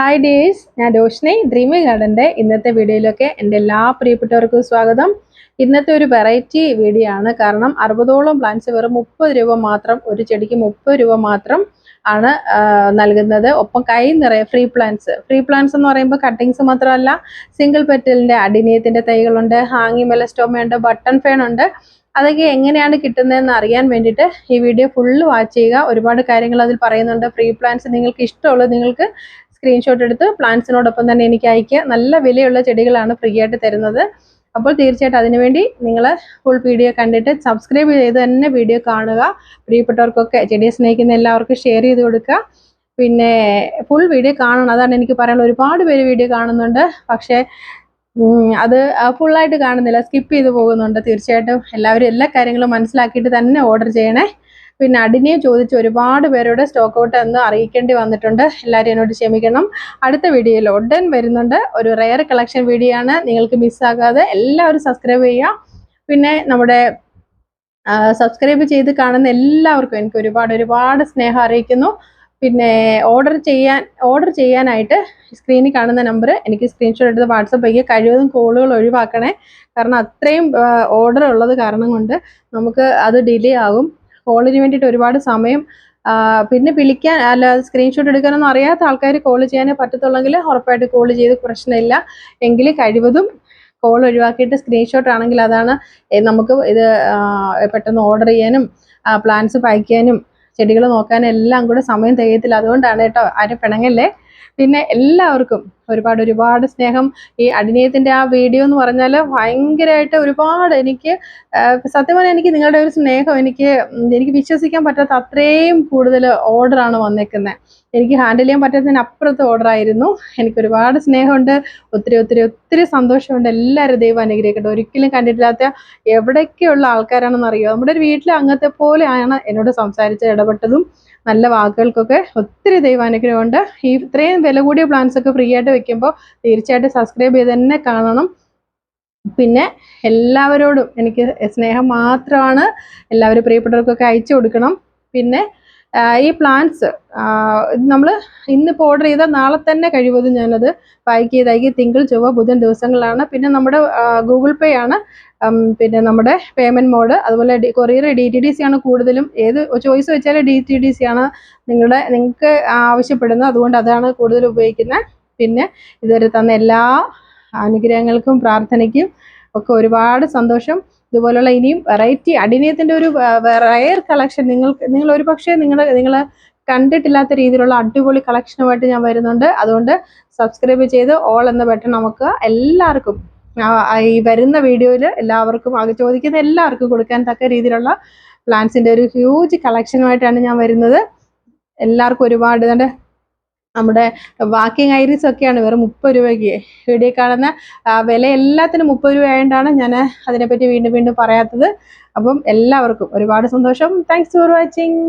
Hi days ഞാൻ Roshni dreamy ഗാർഡന്റെ ഇന്നത്തെ വീഡിയോയിലൊക്കെ എന്റെ എല്ലാ പ്രിയപ്പെട്ടവർക്കും സ്വാഗതം. ഇന്നത്തെ ഒരു വെറൈറ്റി വീഡിയോ ആണ് കാരണം അറുപതോളം പ്ലാന്റ്സ് വെറും മുപ്പത് രൂപ മാത്രം ഒരു ചെടിക്ക് മുപ്പത് രൂപ മാത്രം ആണ് നൽകുന്നത്. ഒപ്പം കൈ നിറയെ ഫ്രീ പ്ലാന്റ്സ് ഫ്രീ പ്ലാന്റ്സ് എന്ന് പറയുമ്പോൾ കട്ടിങ്സ് മാത്രമല്ല സിംഗിൾ പെറ്റലിന്റെ അഡിനിയത്തിന്റെ തൈകളുണ്ട് ഹാങ്ങി മെലസ്റ്റോമയുണ്ട് ബട്ടൺ ഫേൺ ഉണ്ട്. അതൊക്കെ എങ്ങനെയാണ് കിട്ടുന്നതെന്ന് അറിയാൻ വേണ്ടിയിട്ട് ഈ വീഡിയോ ഫുള്ള് വാച്ച് ചെയ്യുക. ഒരുപാട് കാര്യങ്ങൾ അതിൽ പറയുന്നുണ്ട്. ഫ്രീ പ്ലാന്റ്സ് നിങ്ങൾക്ക് ഇഷ്ടമുള്ളത് നിങ്ങൾക്ക് സ്ക്രീൻഷോട്ട് എടുത്ത് പ്ലാന്റ്സിനോടൊപ്പം തന്നെ എനിക്ക് അയക്കുക നല്ല വിലയുള്ള ചെടികളാണ് ഫ്രീ ആയിട്ട് തരുന്നത്. അപ്പോൾ തീർച്ചയായിട്ടും അതിനുവേണ്ടി നിങ്ങൾ ഫുൾ വീഡിയോ കണ്ടിട്ട് സബ്സ്ക്രൈബ് ചെയ്ത് തന്നെ വീഡിയോ കാണുക. പ്രിയപ്പെട്ടവർക്കൊക്കെ ചെടിയെ സ്നേഹിക്കുന്ന എല്ലാവർക്കും ഷെയർ ചെയ്ത് കൊടുക്കുക. പിന്നെ ഫുൾ വീഡിയോ കാണണം. അതാണ് എനിക്ക് പറയാനുള്ള ഒരുപാട് പേര് വീഡിയോ കാണുന്നുണ്ട്. പക്ഷേ അത് ഫുള്ളായിട്ട് കാണുന്നില്ല. സ്കിപ്പ് ചെയ്ത് പോകുന്നുണ്ട്. തീർച്ചയായിട്ടും എല്ലാവരും എല്ലാ കാര്യങ്ങളും മനസ്സിലാക്കിയിട്ട് തന്നെ ഓർഡർ ചെയ്യണേ. പിന്നെ അടിനെ ചോദിച്ച് ഒരുപാട് പേരോട് സ്റ്റോക്ക് ഔട്ട് എന്ന് അറിയിക്കേണ്ടി വന്നിട്ടുണ്ട്. എല്ലാവരും എന്നോട് ക്ഷമിക്കണം. അടുത്ത വീഡിയോയിൽ ഉടൻ വരുന്നുണ്ട്. ഒരു റെയർ കളക്ഷൻ വീഡിയോ ആണ്. നിങ്ങൾക്ക് മിസ്സാകാതെ എല്ലാവരും സബ്സ്ക്രൈബ് ചെയ്യുക. പിന്നെ നമ്മുടെ സബ്സ്ക്രൈബ് ചെയ്ത് കാണുന്ന എല്ലാവർക്കും എനിക്ക് ഒരുപാട് ഒരുപാട് സ്നേഹം അറിയിക്കുന്നു. പിന്നെ ഓർഡർ ചെയ്യാൻ ഓർഡർ ചെയ്യാനായിട്ട് സ്ക്രീനിൽ കാണുന്ന നമ്പർ എനിക്ക് സ്ക്രീൻഷോട്ട് എടുത്ത് വാട്സപ്പ് ചെയ്യുക കഴിവതും കോളുകൾ ഒഴിവാക്കണേ. കാരണം അത്രയും ഓർഡർ ഉള്ളത് കാരണം കൊണ്ട് നമുക്ക് അത് ഡിലേ ആകും. കോളിന് വേണ്ടിയിട്ട് ഒരുപാട് സമയം പിന്നെ വിളിക്കാൻ അല്ല സ്ക്രീൻഷോട്ട് എടുക്കാനൊന്നും അറിയാത്ത ആൾക്കാർ കോൾ ചെയ്യാനേ പറ്റത്തുള്ളെങ്കിൽ ഉറപ്പായിട്ട് കോൾ ചെയ്ത് പ്രശ്നമില്ല. എങ്കിൽ കഴിവതും കോൾ ഒഴിവാക്കിയിട്ട് സ്ക്രീൻഷോട്ട് ആണെങ്കിൽ അതാണ് നമുക്ക് ഇത് പെട്ടെന്ന് ഓർഡർ ചെയ്യാനും പ്ലാൻസ് പായ്ക്കാനും ചെടികൾ നോക്കാനും എല്ലാം കൂടെ സമയം തികയത്തില്ല. അതുകൊണ്ടാണ് കേട്ടോ ആരും പിണങ്ങല്ലേ. പിന്നെ എല്ലാവർക്കും ഒരുപാട് ഒരുപാട് സ്നേഹം. ഈ അടിനയത്തിന്റെ ആ വീഡിയോ എന്ന് പറഞ്ഞാൽ ഭയങ്കരമായിട്ട് ഒരുപാട് എനിക്ക് സത്യം പറഞ്ഞാൽ എനിക്ക് നിങ്ങളുടെ ഒരു സ്നേഹം എനിക്ക് എനിക്ക് വിശ്വസിക്കാൻ പറ്റാത്ത അത്രയും കൂടുതൽ ഓർഡറാണ് വന്നേക്കുന്നത് എനിക്ക് ഹാൻഡിൽ ചെയ്യാൻ പറ്റാത്തതിന് അപ്പുറത്ത് ഓർഡറായിരുന്നു എനിക്ക് ഒരുപാട് സ്നേഹമുണ്ട്. ഒത്തിരി ഒത്തിരി ഒത്തിരി സന്തോഷമുണ്ട്. എല്ലാവരും ദൈവം അനുഗ്രഹിക്കട്ടെ. ഒരിക്കലും കണ്ടിട്ടില്ലാത്ത എവിടേക്കുള്ള ആൾക്കാരാണെന്ന് അറിയുമോ നമ്മുടെ ഒരു വീട്ടിലെ അംഗത്തെ പോലെയാണ് എന്നോട് സംസാരിച്ച് ഇടപെട്ടതും. നല്ല വാക്കുകൾക്കൊക്കെ ഒത്തിരി ദൈവാനുഗ്രഹമുണ്ട്. ഈ വില കൂടിയ പ്ലാൻസ് ഒക്കെ ഫ്രീ ആയിട്ട് വെക്കുമ്പോൾ തീർച്ചയായിട്ടും സബ്സ്ക്രൈബ് ചെയ്ത് തന്നെ കാണണം. പിന്നെ എല്ലാവരോടും എനിക്ക് സ്നേഹം മാത്രമാണ്. എല്ലാവരും പ്രിയപ്പെട്ടവർക്കൊക്കെ അയച്ചു കൊടുക്കണം. പിന്നെ ഈ പ്ലാന്റ്സ് നമ്മൾ ഇന്നിപ്പോൾ ഓർഡർ ചെയ്താൽ നാളെ തന്നെ കഴിവതും ഞാനത് പാക്ക് ചെയ്തായി അയക്കി തിങ്കൾ ചൊവ്വ ബുധൻ ദിവസങ്ങളാണ്. പിന്നെ നമ്മുടെ ഗൂഗിൾ പേ ആണ്. പിന്നെ നമ്മുടെ പേയ്മെന്റ് മോഡ് അതുപോലെ courier D T D C ആണ് കൂടുതലും. ഏത് ചോയ്സ് വെച്ചാൽ ഡി ടി ഡി സി ആണ് നിങ്ങളുടെ നിങ്ങൾക്ക് ആവശ്യപ്പെടുന്നത്. അതുകൊണ്ട് അതാണ് കൂടുതൽ ഉപയോഗിക്കുന്നത്. പിന്നെ ഇതുവരെ തന്ന എല്ലാ അനുഗ്രഹങ്ങൾക്കും പ്രാർത്ഥനയ്ക്കും ഒക്കെ ഒരുപാട് സന്തോഷം. ഇതുപോലുള്ള ഇനിയും വെറൈറ്റി അടിനയത്തിന്റെ ഒരു റയർ കളക്ഷൻ നിങ്ങൾക്ക് നിങ്ങൾ ഒരു പക്ഷേ നിങ്ങൾ നിങ്ങൾ കണ്ടിട്ടില്ലാത്ത രീതിയിലുള്ള അടിപൊളി കളക്ഷനുമായിട്ട് ഞാൻ വരുന്നുണ്ട്. അതുകൊണ്ട് സബ്സ്ക്രൈബ് ചെയ്ത് ഓൾ എന്ന ബട്ടൺ നമുക്ക് എല്ലാവർക്കും ഈ വരുന്ന വീഡിയോയിൽ എല്ലാവർക്കും അത് ചോദിക്കുന്ന എല്ലാവർക്കും കൊടുക്കാൻ തക്ക രീതിയിലുള്ള പ്ലാൻസിന്റെ ഒരു ഹ്യൂജ് കളക്ഷനുമായിട്ടാണ് ഞാൻ വരുന്നത്. എല്ലാവർക്കും ഒരുപാട് ഇതുണ്ട് നമ്മുടെ വാക്കിംഗ് ഐറിസ് ഒക്കെയാണ് വെറും മുപ്പത് രൂപയ്ക്ക്. വീഡിയോ കാണുന്ന വില എല്ലാത്തിനും മുപ്പത് രൂപ ആയതുകൊണ്ടാണ് ഞാൻ അതിനെപ്പറ്റി വീണ്ടും വീണ്ടും പറയാത്തത്. അപ്പം എല്ലാവർക്കും ഒരുപാട് സന്തോഷം. Thanks for watching